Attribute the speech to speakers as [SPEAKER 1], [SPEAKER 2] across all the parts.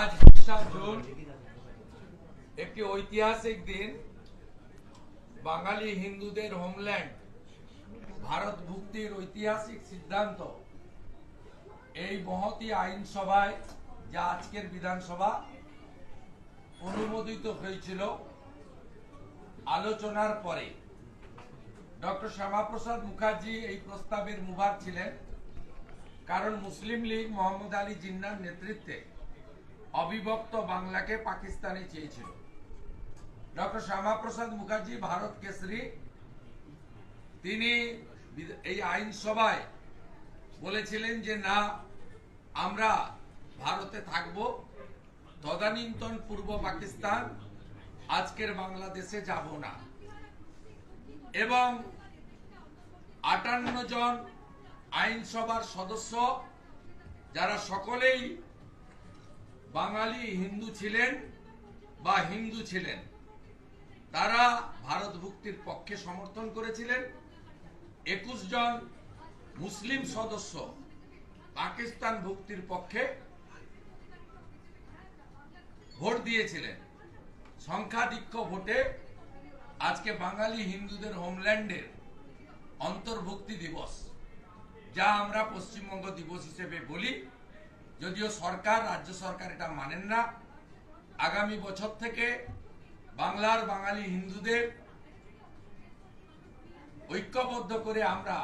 [SPEAKER 1] আজ বিশা জুন একটি ঐতিহাসিক দিন। বাঙালি হিন্দুদের হোমল্যান্ড ভারত ভুক্তির ঐতিহাসিক সিদ্ধান্ত। এই মহতি আইনসভায় যা আজকের বিধানসভা অনুমোদিত হয়েছিল, আলোচনার পরে ডক্টর শ্যামাপ্রসাদ মুখার্জি এই প্রস্তাবের মুভার ছিলেন। কারণ মুসলিম লীগ মোহাম্মদ আলী জিন্নার নেতৃত্বে অবিভক্ত বাংলাকে পাকিস্তানে চেয়েছিল। ডক্টর শ্যামাপ্রসাদ মুখার্জি ভারত কেশরী তিনি এই আইনসভায় বলেছিলেন যে, না, আমরা ভারতে থাকব। তদানীন্তন পূর্ব পাকিস্তান, আজকের বাংলাদেশে যাব না। এবং আটান্ন জন আইনসভার সদস্য, যারা সকলেই বাঙালি হিন্দু ছিলেন বা হিন্দু ছিলেন, তারা ভারত ভুক্তির পক্ষে সমর্থন করেছিলেন। একুশ জন মুসলিম সদস্য পাকিস্তান ভুক্তির পক্ষে ভোট দিয়েছিলেন। সংখ্যাধিক্য ভোটে আজকে বাঙালি হিন্দুদের হোমল্যান্ডের অন্তর্ভুক্তি দিবস, যা আমরা পশ্চিমবঙ্গ দিবস হিসেবে বলি। যদিও সরকার, রাজ্য সরকার এটা মানেন না, আগামী বছর থেকে বাংলার বাঙালি হিন্দুদের ঐক্যবদ্ধ করে আমরা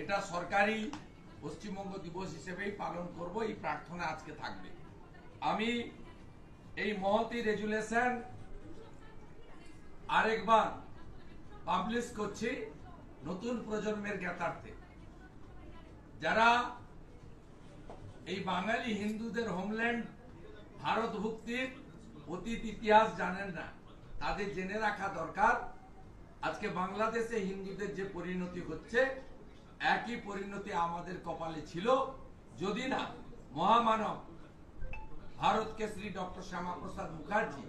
[SPEAKER 1] এটা সরকারি পশ্চিমবঙ্গ দিবস হিসেবেই পালন করব, এই প্রার্থনা আজকে থাকবে। আমি এই মহতি রেজুলেশন আরেকবার পাবলিশ করছি নতুন প্রজন্মের জ্ঞাতার্থে। যারা এই বাঙালি হিন্দুদের হোমল্যান্ড ভারত ভুক্তির অতীত ইতিহাস জানেন না। তাদের জেনে রাখা দরকার, আজকে বাংলাদেশে হিন্দুদের যে পরিণতি হচ্ছে, একই পরিণতি আমাদের কপালে ছিল। যদি না, মহামানব ভারত কেশরী ডক্টর শ্যামাপ্রসাদ মুখার্জি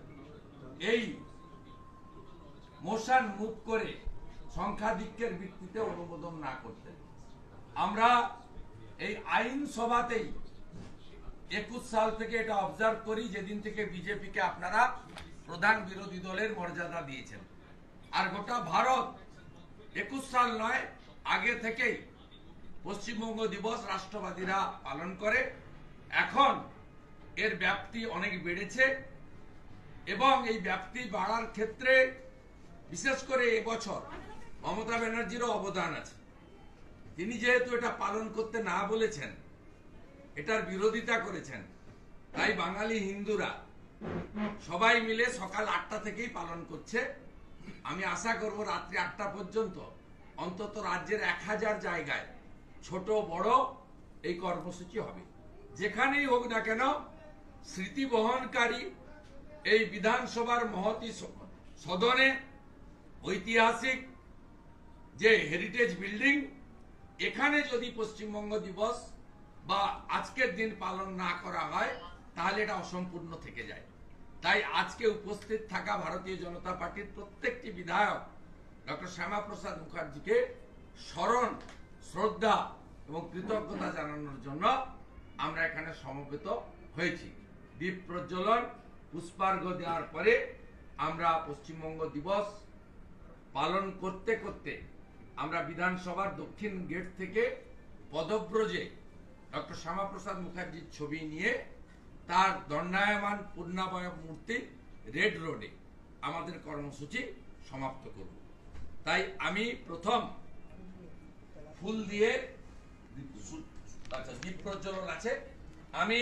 [SPEAKER 1] এই মোশন মুভ করে সংখ্যাধিক্যের ভিত্তিতে অনুমোদন না করতেন। আমরা এই আইন সভাতেই একুশ সাল থেকে এটা অবজার্ভ করি, যেদিন থেকে বিজেপিকে আপনারা প্রধান বিরোধী দলের মর্যাদা দিয়েছেন। আর গোটা ভারত একুশ সাল নয়, আগে থেকেই পশ্চিমবঙ্গ দিবস রাষ্ট্রবাদীরা পালন করে। এখন এর ব্যাপ্তি অনেক বেড়েছে এবং এই ব্যাপ্তি বাড়ার ক্ষেত্রে বিশেষ করে এবছর মমতা ব্যানার্জিরও অবদান আছে। তিনি যেহেতু এটা পালন করতে না বলেছেন এটার বিরোধিতা করেছেন। তাই বাঙালি হিন্দুরা সবাই মিলে সকাল আটটা থেকেই পালন করছে। আমি আশা করব রাত্রি আটটা পর্যন্ত অন্তত রাজ্যের এক হাজার জায়গায় ছোট বড় এই কর্মসূচি হবে। যেখানেই হোক না কেন স্মৃতি বহনকারী এই বিধানসভার মহতি সদনে ঐতিহাসিক যে হেরিটেজ বিল্ডিং এখানে যদি পশ্চিমবঙ্গ দিবস বা আজকের দিন পালন না করা হয়, তাহলে এটা অসম্পূর্ণ থেকে যায়। তাই আজকে উপস্থিত থাকা ভারতীয় জনতা পার্টির প্রত্যেকটি বিধায়ক, ডক্টর শ্যামাপ্রসাদ মুখার্জিকে স্মরণ, শ্রদ্ধা এবং কৃতজ্ঞতা জানানোর জন্য আমরা এখানে সমবেত হয়েছি। দ্বীপ প্রজ্বলন, পুষ্পার্ঘ দেওয়ার পরে আমরা পশ্চিমবঙ্গ দিবস পালন করতে করতে আমরা বিধানসভার দক্ষিণ গেট থেকে পদব্রজে ডক্টর শ্যামাপ্রসাদ মুখার্জির ছবি নিয়ে তার দণ্ডায়মান পূর্ণাবয় মূর্তি রেড রোডে আমাদের কর্মসূচি সমাপ্ত করব। তাই আমি প্রথম ফুল দিয়ে আচ্ছা দীপ প্রজ্বলন আছে। আমি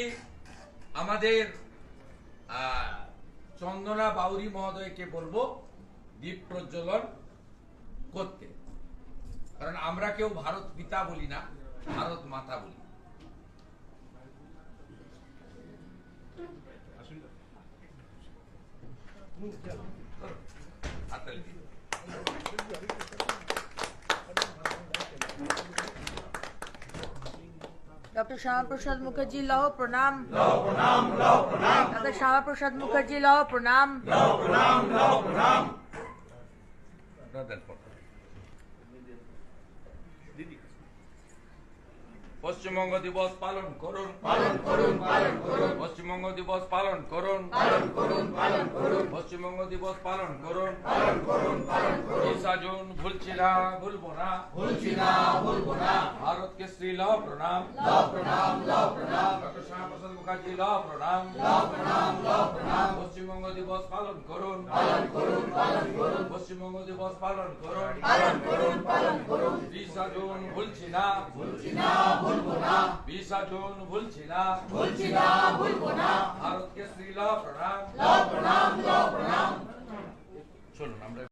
[SPEAKER 1] আমাদের চন্দনা বাউরি মহোদয়কে বলব দীপ প্রজ্বলন করতে। কারণ আমরা কেউ ভারত পিতা বলি না, ভারত মাতা বলি। হাততালি দিন।
[SPEAKER 2] ডক্টর শ্যামাপ্রসাদ মুখার্জি লহ প্রণাম ডক্টর শ্যামাপ্রসাদ মুখার্জি লহ প্রণাম
[SPEAKER 1] Brother, for- পশ্চিমবঙ্গ দিবস পালন করুন পালন করুন পালন করুন পশ্চিমবঙ্গ দিবস পালন করুন পালন করুন পালন করুন পশ্চিমবঙ্গ দিবস পালন করুন পালন করুন বিশা জুন ভুলছি না ভুলবো না
[SPEAKER 3] ভুলছি না ভুলবো না
[SPEAKER 1] ভারতকে শ্রী ল প্রণাম
[SPEAKER 3] লও প্রণাম লও প্রণাম
[SPEAKER 1] ডক্টর শ্যামাপ্রসাদ মুখার্জি ল প্রণাম
[SPEAKER 3] লও প্রণাম লও প্রণাম
[SPEAKER 1] পশ্চিমবঙ্গ দিবস পালন করুন
[SPEAKER 3] পালন করুন পালন করুন
[SPEAKER 1] পশ্চিমবঙ্গ দিবস পালন করুন
[SPEAKER 3] পালন করুন পালন করুন
[SPEAKER 1] বিশা জুন ভুলছি না
[SPEAKER 3] ভুলছি না ভুলবো না।
[SPEAKER 1] বিসর্জন জুন ভুলছি না।
[SPEAKER 3] ভুলছি না ভুলবো না।
[SPEAKER 1] ভারতকে শ্রী ল প্রণাম।
[SPEAKER 3] প্রণাম প্রণাম।
[SPEAKER 1] চলুন আমরা